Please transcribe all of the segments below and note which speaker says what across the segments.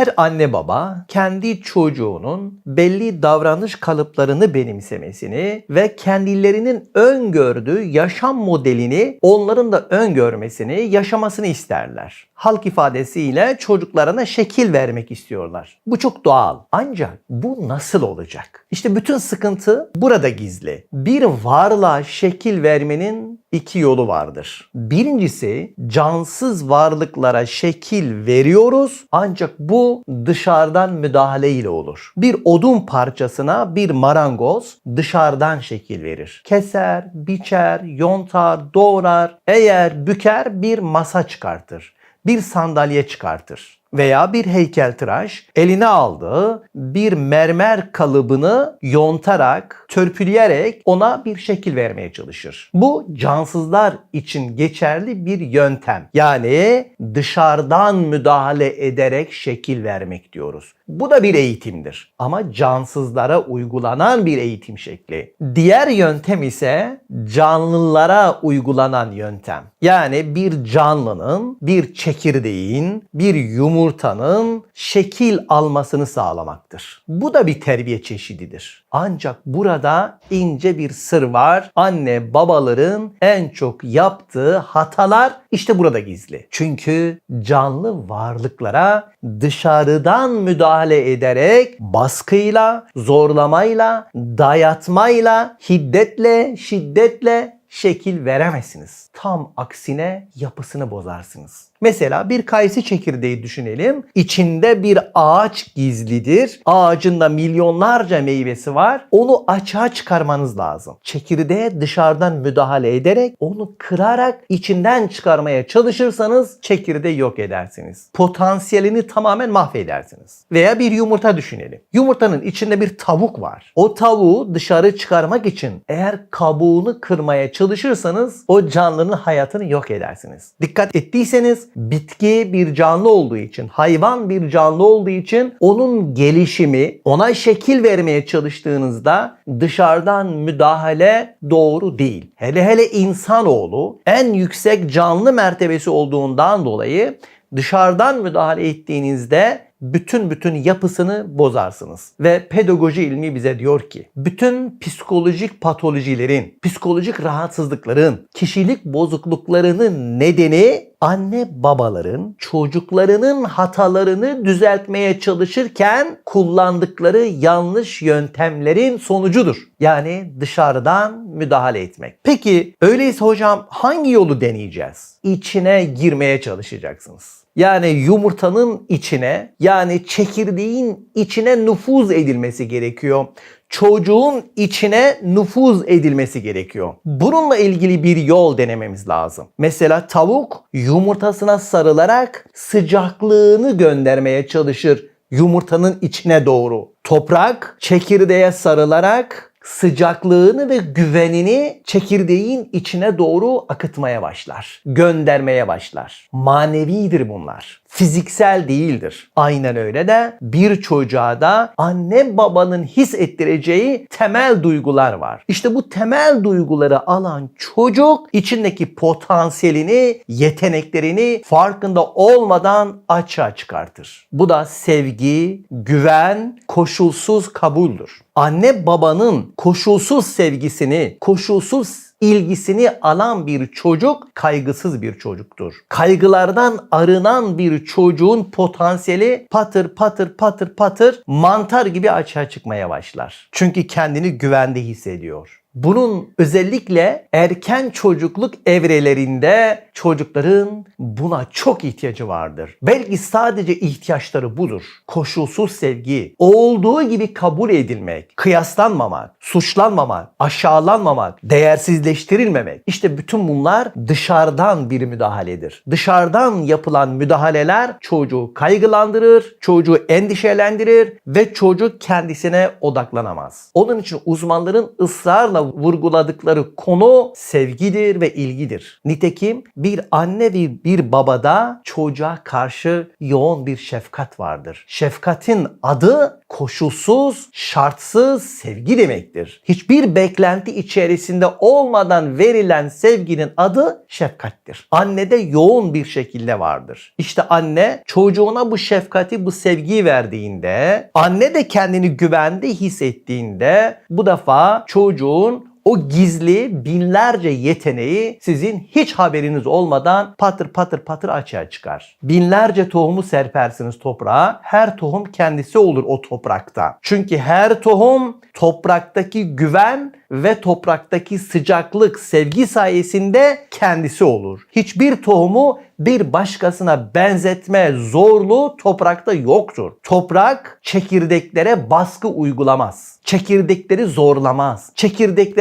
Speaker 1: Her anne baba kendi çocuğunun belli davranış kalıplarını benimsemesini ve kendilerinin öngördüğü yaşam modelini onların da öngörmesini, yaşamasını isterler. Halk ifadesiyle çocuklarına şekil vermek istiyorlar. Bu çok doğal. Ancak bu nasıl olacak? İşte bütün sıkıntı burada gizli. Bir varlığa şekil vermenin iki yolu vardır. Birincisi cansız varlıklara şekil veriyoruz ancak bu dışarıdan müdahale ile olur. Bir odun parçasına bir marangoz dışarıdan şekil verir. Keser, biçer, yontar, doğrar, eğer büker bir masa çıkartır. Bir sandalye çıkartır veya bir heykeltıraş eline aldığı bir mermer kalıbını yontarak, törpüleyerek ona bir şekil vermeye çalışır. Bu cansızlar için geçerli bir yöntem. Yani dışarıdan müdahale ederek şekil vermek diyoruz. Bu da bir eğitimdir. Ama cansızlara uygulanan bir eğitim şekli. Diğer yöntem ise canlılara uygulanan yöntem. Yani bir canlının, bir çekirdeğin, bir yumurtanın şekil almasını sağlamaktır. Bu da bir terbiye çeşididir. Ancak burada ince bir sır var. Anne babaların en çok yaptığı hatalar işte burada gizli. Çünkü canlı varlıklara dışarıdan müdahale ederek baskıyla, zorlamayla, dayatmayla, hiddetle, şiddetle şekil veremezsiniz. Tam aksine yapısını bozarsınız. Mesela bir kayısı çekirdeği düşünelim. İçinde bir ağaç gizlidir. Ağacında milyonlarca meyvesi var. Onu açığa çıkarmanız lazım. Çekirdeğe dışarıdan müdahale ederek onu kırarak içinden çıkarmaya çalışırsanız çekirdeği yok edersiniz. Potansiyelini tamamen mahvedersiniz. Veya bir yumurta düşünelim. Yumurtanın içinde bir tavuk var. O tavuğu dışarı çıkarmak için eğer kabuğunu kırmaya çalışırsanız o canlının hayatını yok edersiniz. Dikkat ettiyseniz bitki bir canlı olduğu için, hayvan bir canlı olduğu için onun gelişimi, ona şekil vermeye çalıştığınızda dışarıdan müdahale doğru değil. Hele hele insanoğlu en yüksek canlı mertebesi olduğundan dolayı dışarıdan müdahale ettiğinizde bütün bütün yapısını bozarsınız. Ve pedagoji ilmi bize diyor ki bütün psikolojik patolojilerin, psikolojik rahatsızlıkların, kişilik bozukluklarının nedeni anne babaların çocuklarının hatalarını düzeltmeye çalışırken kullandıkları yanlış yöntemlerin sonucudur. Yani dışarıdan müdahale etmek. Peki öyleyse hocam hangi yolu deneyeceğiz? İçine girmeye çalışacaksınız. Yani yumurtanın içine yani çekirdeğin içine nüfuz edilmesi gerekiyor. Çocuğun içine nüfuz edilmesi gerekiyor. Bununla ilgili bir yol denememiz lazım. Mesela tavuk yumurtasına sarılarak sıcaklığını göndermeye çalışır yumurtanın içine doğru. Toprak çekirdeğe sarılarak sıcaklığını ve güvenini çekirdeğin içine doğru akıtmaya başlar. Göndermeye başlar. Manevidir bunlar. Fiziksel değildir. Aynen öyle de bir çocuğa da anne babanın his ettireceği temel duygular var. İşte bu temel duyguları alan çocuk içindeki potansiyelini, yeteneklerini farkında olmadan açığa çıkartır. Bu da sevgi, güven, koşulsuz kabuldür. Anne babanın koşulsuz sevgisini, koşulsuz ilgisini alan bir çocuk kaygısız bir çocuktur. Kaygılardan arınan bir çocuğun potansiyeli patır patır patır patır mantar gibi açığa çıkmaya başlar. Çünkü kendini güvende hissediyor. Bunun özellikle erken çocukluk evrelerinde çocukların buna çok ihtiyacı vardır. Belki sadece ihtiyaçları budur. Koşulsuz sevgi, olduğu gibi kabul edilmek, kıyaslanmamak, suçlanmamak, aşağılanmamak, değersizleştirilmemek. İşte bütün bunlar dışarıdan bir müdahaledir. Dışarıdan yapılan müdahaleler çocuğu kaygılandırır, çocuğu endişelendirir ve çocuk kendisine odaklanamaz. Onun için uzmanların ısrarla vurguladıkları konu sevgidir ve ilgidir. Nitekim bir anne ve bir babada çocuğa karşı yoğun bir şefkat vardır. Şefkatin adı koşulsuz, şartsız sevgi demektir. Hiçbir beklenti içerisinde olmadan verilen sevginin adı şefkattir. Annede yoğun bir şekilde vardır. İşte anne çocuğuna bu şefkati, bu sevgiyi verdiğinde, anne de kendini güvende hissettiğinde bu defa çocuğun o gizli binlerce yeteneği sizin hiç haberiniz olmadan patır patır patır açığa çıkar. Binlerce tohumu serpersiniz toprağa. Her tohum kendisi olur o toprakta. Çünkü her tohum topraktaki güven ve topraktaki sıcaklık, sevgi sayesinde kendisi olur. Hiçbir tohumu bir başkasına benzetme zorluğu toprakta yoktur. Toprak çekirdeklere baskı uygulamaz. Çekirdekleri zorlamaz.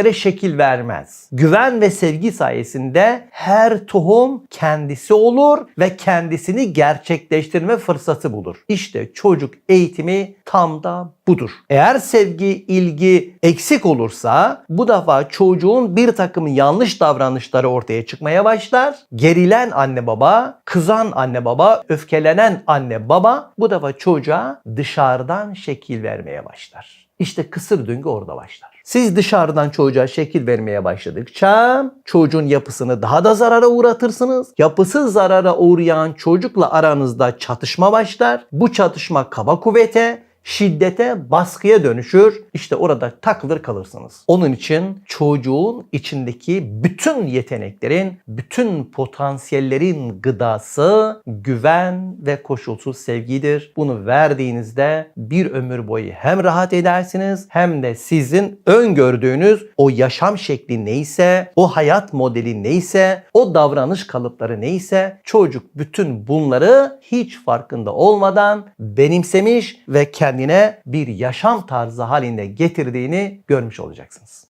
Speaker 1: Çekirdeklere şekil vermez. Güven ve sevgi sayesinde her tohum kendisi olur ve kendisini gerçekleştirme fırsatı bulur. İşte çocuk eğitimi tam da budur. Eğer sevgi, ilgi eksik olursa bu defa çocuğun bir takım yanlış davranışları ortaya çıkmaya başlar. Gerilen anne baba, kızan anne baba, öfkelenen anne baba bu defa çocuğa dışarıdan şekil vermeye başlar. İşte kısır döngü orada başlar. Siz dışarıdan çocuğa şekil vermeye başladıkça çocuğun yapısını daha da zarara uğratırsınız. Yapısız zarara uğrayan çocukla aranızda çatışma başlar. Bu çatışma kaba kuvvete, şiddete, baskıya dönüşür. İşte orada takılır kalırsınız. Onun için çocuğun içindeki bütün yeteneklerin, bütün potansiyellerin gıdası güven ve koşulsuz sevgidir. Bunu verdiğinizde bir ömür boyu hem rahat edersiniz hem de sizin öngördüğünüz o yaşam şekli neyse, o hayat modeli neyse, o davranış kalıpları neyse çocuk bütün bunları hiç farkında olmadan benimsemiş ve kendine bir yaşam tarzı halinde getirdiğini görmüş olacaksınız.